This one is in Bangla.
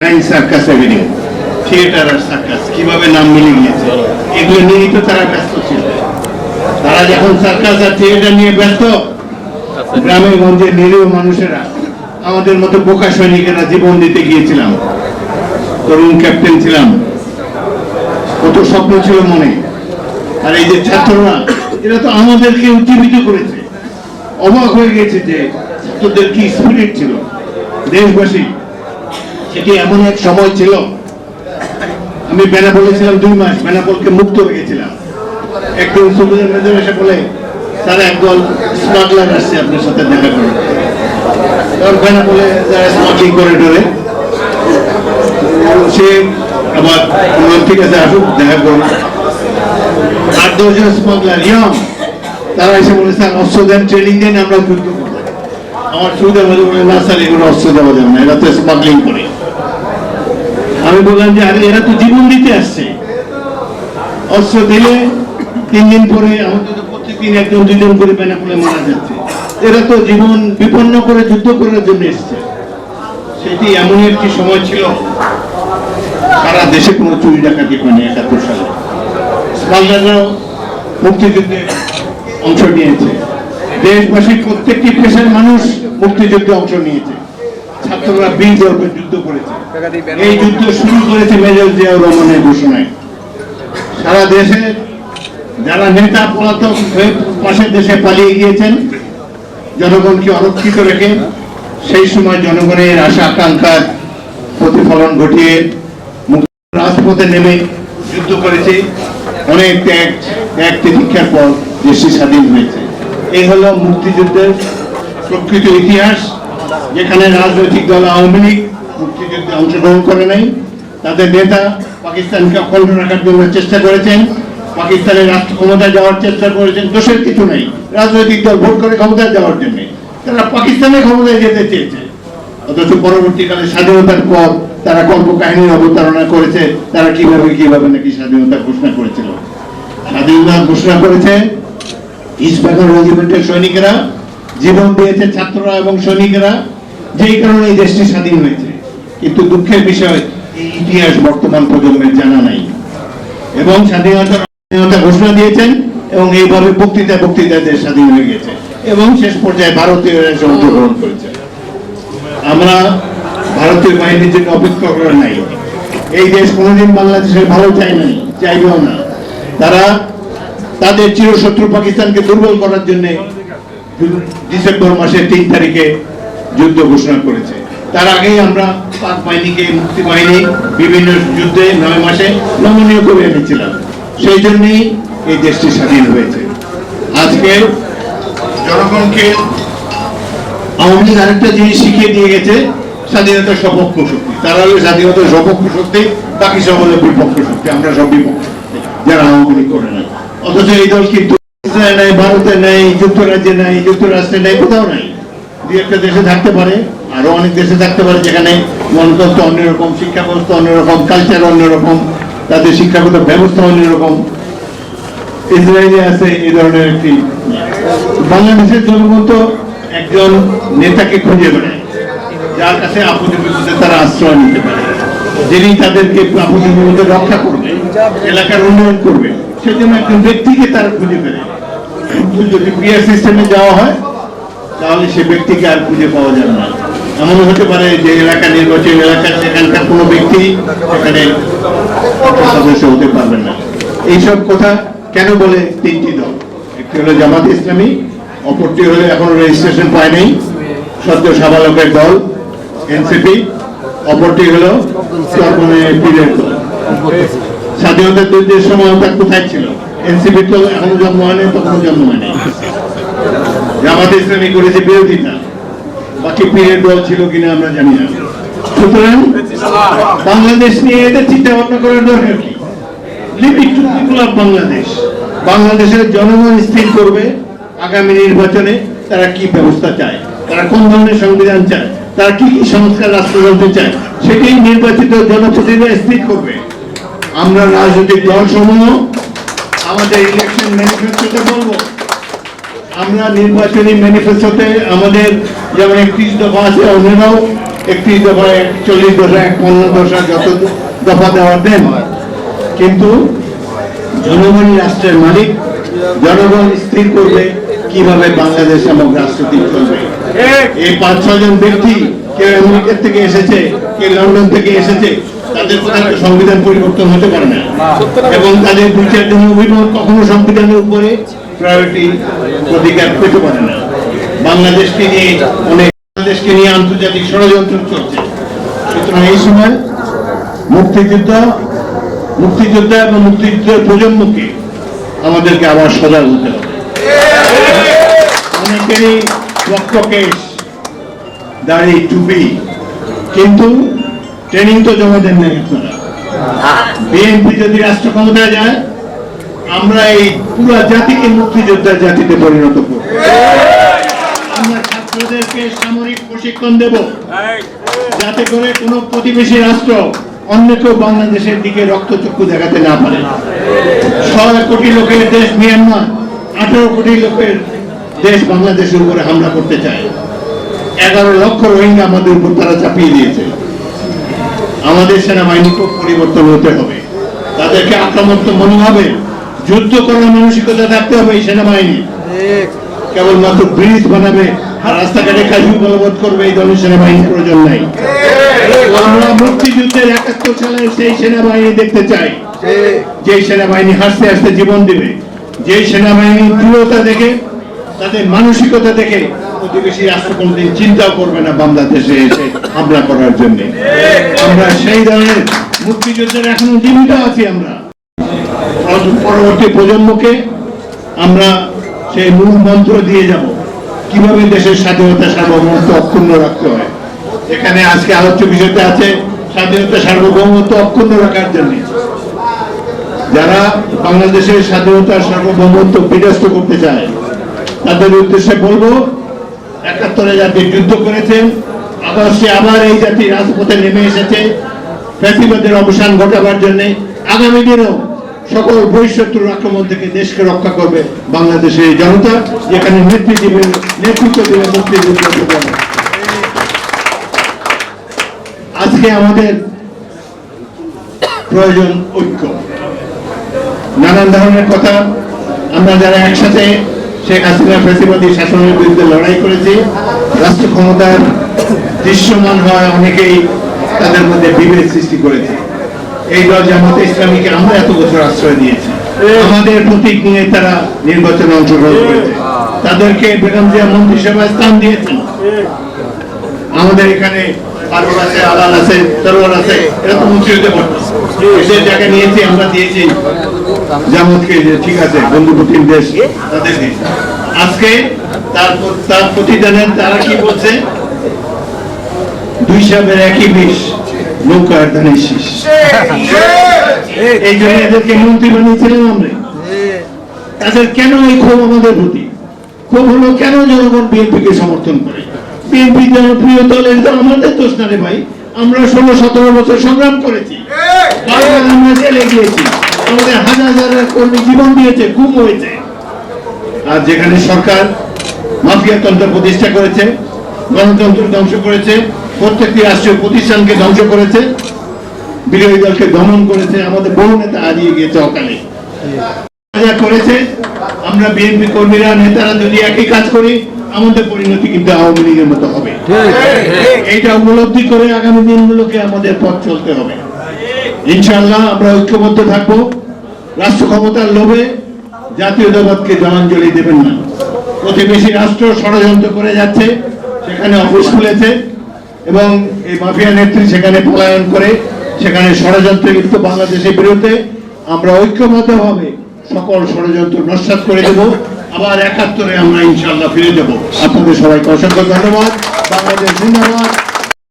নাইন সার্কাস এভিনিউ থিয়েটার আর সার্কাস কীভাবে নাম মিলে গিয়েছে এগুলো নিয়েই তো তারা ব্যস্ত ছিল। তারা যখন সার্কাস আর থিয়েটার নিয়ে ব্যস্ত গ্রামে গঞ্জে নিরীহ মানুষেরা আমাদের মতো বোকা সৈনিকেরা জীবন দিতে গিয়েছিলাম। তরুণ ক্যাপ্টেন ছিলাম। কত স্বপ্ন ছিল মনে। আর এই যে ছাত্ররা এরা তো আমাদেরকে উজ্জীবিত করেছে। অবাক হয়ে গেছে যে ছাত্রদের কি স্পিরিট ছিল। দেশবাসী সেটি এমন এক সময় ছিল আমি বেনাপোলে ছিলাম দুই মাস বেনাপোলকে মুক্ত রেখেছিলাম। একদিন সুবিধার মেজর এসে বলে স্যার একদল স্মাগলার আসছে আপনার সাথে দেখা করে তখন বেনাপোলে যারা স্মাগলিং করে সে আবার বললাম, ঠিক আছে আসুক দেখা করুন আট দশজন স্মাগলার ইয়ং তারা এসে বলে স্যার অস্ত্র দেন ট্রেনিং দেন আমরা যুদ্ধ করব। আমার সুবিধা বলে না স্যার এগুলো অস্ত্র দেওয়া যাবে না এরা তো স্মাগলিং করে। আমি বললাম যে, আরে, এরা তো জীবন দিতে আসছে। অস্ত্র দিলে তিন দিন পরে আমাদের প্রত্যেকদিন একজন দুজন করে বেনাপোলে মারা যাচ্ছে। এরা তো জীবন বিপন্ন করে, যুদ্ধ করার জন্য এসছে। সেটি এমনই একটি সময় ছিল, সারা দেশে কোনো চুরি ডাকাতি হয়নি একাত্তর সালে। স্মাগলাররাও মুক্তিযুদ্ধে অংশ নিয়েছে। দেশবাসীর প্রত্যেকটি পেশার মানুষ মুক্তিযুদ্ধে অংশ নিয়েছে। ছাত্ররা বীর যুদ্ধ করেছে। এই যুদ্ধ শুরু করেছে মেজর জিয়াউর রহমানের ঘোষণায়। সারা দেশে যারা নেতা পলাতক হয়ে পাশের দেশে পালিয়ে গিয়েছেন জনগণকে অরক্ষিত রেখে সেই সময় জনগণের আশা আকাঙ্ক্ষার প্রতিফলন ঘটিয়ে রাজপথে নেমে যুদ্ধ করেছে। অনেক ত্যাগ ত্যাগ তিতিক্ষার পর দেশটি স্বাধীন হয়েছে। এই হলো মুক্তিযুদ্ধের প্রকৃত ইতিহাস। যেখানে রাজনৈতিক দল আওয়ামী লীগ মুক্তিযুদ্ধে অংশগ্রহণ করে নাই, তাদের নেতা পাকিস্তানকে অখণ্ড রাখার জন্য চেষ্টা করেছেন, পাকিস্তানের রাষ্ট্র ক্ষমতায় যাওয়ার চেষ্টা করেছেন, দোষের কিছু নেই। রাজনৈতিক দল ভোট করে ক্ষমতায় যাওয়ার জন্য। তারা পাকিস্তানের ক্ষমতায় যেতে চেয়েছে। অথচ পরবর্তীকালে স্বাধীনতার পর তারা কল্পকাহিনীর অবতারণা করেছে, তারা কীভাবে কীভাবে নাকি স্বাধীনতা ঘোষণা করেছিল। স্বাধীনতা ঘোষণা করেছে ইস্ট বেঙ্গল রেজিমেন্টের সৈনিকেরা জীবন দিয়েছে ছাত্ররা এবং সৈনিকেরা, যেই কারণে এই দেশটি স্বাধীন হয়েছে। কিন্তু দুঃখের বিষয়, এই ইতিহাস বর্তমান প্রজন্মের জানা নাই। এবং স্বাধীনতা ঘোষণা দিয়েছেন এবং এইভাবে বক্তৃতা বক্তৃতায় দেশ স্বাধীন হয়ে গেছে। এবং শেষ পর্যায়ে ভারতীয়রা এসে অংশগ্রহণ করেছে। আমরা ভারতীয় বাহিনীর জন্য অপেক্ষা করে নাই। এই দেশ কোনোদিন বাংলাদেশের ভালো চাই নাই, চাইবেও না। তারা তাদের চিরশত্রু পাকিস্তানকে দুর্বল করার জন্য ডিসেম্বর মাসের তিন তারিখে যুদ্ধ ঘোষণা করেছে। তার আগেই আমরা পাক বাহিনীকে মুক্তি বাহিনী বিভিন্ন যুদ্ধে নয় মাসে নমনীয় করে এনেছিলাম। সেই জন্যই এই দেশটি স্বাধীন হয়েছে। আজকে জনগণকে আওয়ামী লীগ আরেকটা জিনিস শিখিয়ে দিয়ে গেছে স্বাধীনতার সপক্ষ শক্তি। তারা হলো স্বাধীনতার সপক্ষ শক্তি বাকি সব হলো বিপক্ষ শক্তি। আমরা সব বিপক্ষ। শক্তি, যারা আওয়ামী লীগ করে না। অথচ এই দল কিন্তু ইসরায়েল নাই, ভারতে নাই, যুক্তরাজ্যে নাই, যুক্তরাষ্ট্রে নাই, কোথাও নাই। দুই একটা দেশে থাকতে পারে, আরও অনেক দেশে থাকতে পারে যেখানে গণতন্ত্র অন্যরকম শিক্ষা ব্যবস্থা অন্যরকম কালচার অন্যরকম, তাদের শিক্ষাগত ব্যবস্থা অন্যরকম। ইসরায়েলে আছে এই ধরনের একটি বাংলাদেশের জনগণ তো একজন নেতাকে খুঁজে বেড়ায়, যার কাছে আপদে বিপদে তারা আশ্রয় নিতে পারে। যিনি তাদেরকে আপদে বিপদে রক্ষা করবে, এলাকার উন্নয়ন করবে, সেজন্য একজন ব্যক্তিকে তারা খুঁজে পেলে কিন্তু যদি পিয়ার সিস্টেমে যাওয়া হয়, তাহলে সে ব্যক্তিকে আর খুঁজে পাওয়া যাবে না। এমন হতে পারে যে এলাকা নির্বাচন এলাকা সেখানকার কোনো ব্যক্তি সেখানে সদস্য হতে পারবেন না। এইসব কথা কেন বলে তিনটি দল? একটি হলো জামাত ইসলামী, অপরটি হলো এখনও রেজিস্ট্রেশন পায় নাই, সদ্য সাবালকের দল এনসিপি অপরটি হলো পীরের দল। স্বাধীনতার যুদ্ধের সময় ওটা কোথায় ছিল? এনসিপি তো এখনও জন্ম হয়নি তখনও জন্ম হয়নি। জামাত ইসলামী করেছে বিরোধিতা বাকি পীরের দল ছিল কিনা আমরা জানি না। সুতরাং বাংলাদেশ নিয়ে এদের চিন্তা ভাবনা করার দরকার কি? Limit to people of Bangladesh. বাংলাদেশের জনগণ স্থির করবে আগামী নির্বাচনে তারা কি ব্যবস্থা চায়? তারা কোন ধরনের সংবিধান চায়? তারা কি কি সংস্কার রাষ্ট্রযন্ত্র চায়? সেটাই নির্বাচিত জনপ্রতিনিধিরা স্থির করবে। আমরা রাজনৈতিক দলসমূহ আমাদের ইলেকশন ম্যানিফেস্টোতে বলব আমরা নির্বাচনী ম্যানিফেস্টোতে আমাদের যেমন একত্রিশ দফা আছে অন্যরাও একত্রিশ দফা চল্লিশ দফা এক পনেরো দশা যত দফা দেওয়ার দেন। কিন্তু জনগণই রাষ্ট্রের মালিক জনগণ স্থির করবে কীভাবে বাংলাদেশ এবং রাষ্ট্রটি চলবে। এই পাঁচ ছজন ব্যক্তি কেউ আমেরিকার থেকে এসেছে কেউ লন্ডন থেকে এসেছে তাদের কোথাও সংবিধান পরিবর্তন হতে পারে না। এবং তাদের দুই চারজন অভিমত কখনো সংবিধানের উপরে প্রায়োরিটি অধিকার পেতে পারে না। বাংলাদেশকে নিয়ে অনেক বাংলাদেশকে নিয়ে আন্তর্জাতিক ষড়যন্ত্র চলছে। সুতরাং এই সময় মুক্তিযুদ্ধ মুক্তিযোদ্ধা এবং মুক্তিযুদ্ধের প্রজন্মকে আমাদেরকে আবার সজাগ হতে হবে। অনেকেরই রক্তকেশ দাড়ি টুপি কিন্তু ট্রেনিং তো জমা দেন নাই আপনারা। বিএনপি যদি রাষ্ট্র ক্ষমতায় যায় আমরা এই পুরো জাতিকে মুক্তিযোদ্ধার জাতিতে পরিণত করব। আমরা ছাত্রদেরকে সামরিক প্রশিক্ষণ দেব। যাতে করে কোনো প্রতিবেশী রাষ্ট্র অন্য কেউ বাংলাদেশের দিকে রক্তচক্ষু দেখাতে না পারে। ছয় কোটি লোকের দেশ মিয়ানমার আঠারো কোটি লোকের দেশ বাংলাদেশের উপরে হামলা করতে চায়। এগারো লক্ষ রোহিঙ্গা আমাদের উপর তারা চাপিয়ে দিয়েছে। আমাদের সেনাবাহিনীকে পরিবর্তন হতে হবে। তাদেরকে আক্রমণ মনোভাবে যুদ্ধ করার মানসিকতা থাকতে হবে এই সেনাবাহিনী। কেবলমাত্র ব্রিজ বানাবে আর রাস্তাঘাটে কাজু বলবৎ করবে এই দলের সেনাবাহিনীর প্রয়োজন নাই। আমরা মুক্তিযুদ্ধের একাত্তর সালের সেই সেনাবাহিনী দেখতে চাই। যে সেনাবাহিনী হাসতে হাসতে জীবন দিবে। যে সেনাবাহিনী দৃঢ়তা দেখে, তাদের মানসিকতা দেখে প্রতিবেশী রাষ্ট্র কোনদিন চিন্তাও করবে না বাংলাদেশে এসে হামলা করার জন্য। আমরা সেই ধরনের মুক্তিযুদ্ধের এখনও জীবিত আছি আমরা। পরবর্তী প্রজন্মকে আমরা সেই মূল মন্ত্র দিয়ে যাব, কীভাবে দেশের স্বাধীনতা সার্বভৌমত্ব অক্ষুণ্ণ রাখতে হয়। এখানে আজকে আলোচ্য বিষয়টা আছে, স্বাধীনতা সার্বভৌমত্ব অক্ষুণ্ণ রাখার জন্য। যারা বাংলাদেশের স্বাধীনতা সার্বভৌমত্ব বিনষ্ট করতে চায়, তাদের উদ্দেশ্যে বলব একাত্তরে জাতি যুদ্ধ করেছেন আবার সে আবার এই জাতি রাজপথে নেমে এসেছে। ফ্যাসিবাদের অবসান ঘটাবার জন্য আগামী দিনেও সকল বহিঃশত্রুর আক্রমণ থেকে দেশকে রক্ষা করবে বাংলাদেশের এই জনতা। যেখানে নেতৃত্ব নেতৃত্ব দেবে মুক্তিযুদ্ধ আজকে আমাদের প্রয়োজন ঐক্য। নানান ধরনের কথা আমরা যারা একসাথে শেখ হাসিনা ফেসিবাদী শাসনের বিরুদ্ধে লড়াই করেছি। রাষ্ট্র ক্ষমতার দৃশ্যমান হয় অনেকেই তাদের মধ্যে বিভেদ সৃষ্টি করেছে। এই দল জামাতে ইসলামীকে আমরা এত বছর আশ্রয় দিয়েছি। আমাদের প্রতীক নিয়ে তারা নির্বাচনে অংশগ্রহণ করেছে। তাদেরকে বেগম জিয়া মন্ত্রিসভায় স্থান দিয়েছেন। আমাদের এখানে আছে আলাল আছে তরোয়ার আছে এরা তো এদের নিয়েছি আমরা দিয়েছি। জামাতকে যে ঠিক আছে বন্ধুপ্রতিম দেশ আজকে তার তার কি বলছে? দুই সাবের একই বিষ নৌকার ধানের শীষ। এই জন্য এদেরকে মন্ত্রী বানিয়েছিলাম আমরা। তাদের কেন এই ক্ষোভ আমাদের প্রতি? ক্ষোভ হলো কেন জনগণ বিএনপিকে সমর্থন করে? বিএনপি জনপ্রিয় দলের আমাদের দোষ না রে ভাই। আমরা ষোলো সতেরো বছর সংগ্রাম করেছি। আমরা জেলে গিয়েছি। আমাদের হাজার হাজার কর্মী জীবন দিয়েছে গুম হয়েছে। আর যেখানে সরকার মাফিয়াতন্ত্র প্রতিষ্ঠা করেছে গণতন্ত্র ধ্বংস করেছে প্রত্যেকটি রাষ্ট্রীয় প্রতিষ্ঠানকে ধ্বংস করেছে বিরোধী দলকে দমন করেছে আমাদের বহু নেতা হারিয়ে গিয়েছে অকালে। করেছে আমরা বিএনপি কর্মীরা নেতারা যদি একই কাজ করি আমাদের পরিণতি কিন্তু আওয়ামী লীগের মতো হবে। এইটা উপলব্ধি করে আগামী দিনগুলোকে আমাদের পথ চলতে হবে। ইনশাআল্লাহ আমরা ঐক্যবদ্ধ থাকব। রাষ্ট্র ক্ষমতার লোভে জাতীয়তাবাদকে জলাঞ্জলি দেবেন না। প্রতিবেশী রাষ্ট্র ষড়যন্ত্র করে যাচ্ছে সেখানে অফিস খুলেছে এবং এই মাফিয়া নেত্রী সেখানে পলায়ন করে সেখানে ষড়যন্ত্রে লিপ্ত বাংলাদেশের বিরুদ্ধে আমরা ঐক্যবদ্ধ হবে সকল ষড়যন্ত্র নস্বাত করে দেব। আবার একাত্তরে আমরা ইনশাল্লাহ ফিরে যাব আপনাদের সবাইকে অসংখ্য ধন্যবাদ। বাংলাদেশ জিন্দাবাদ।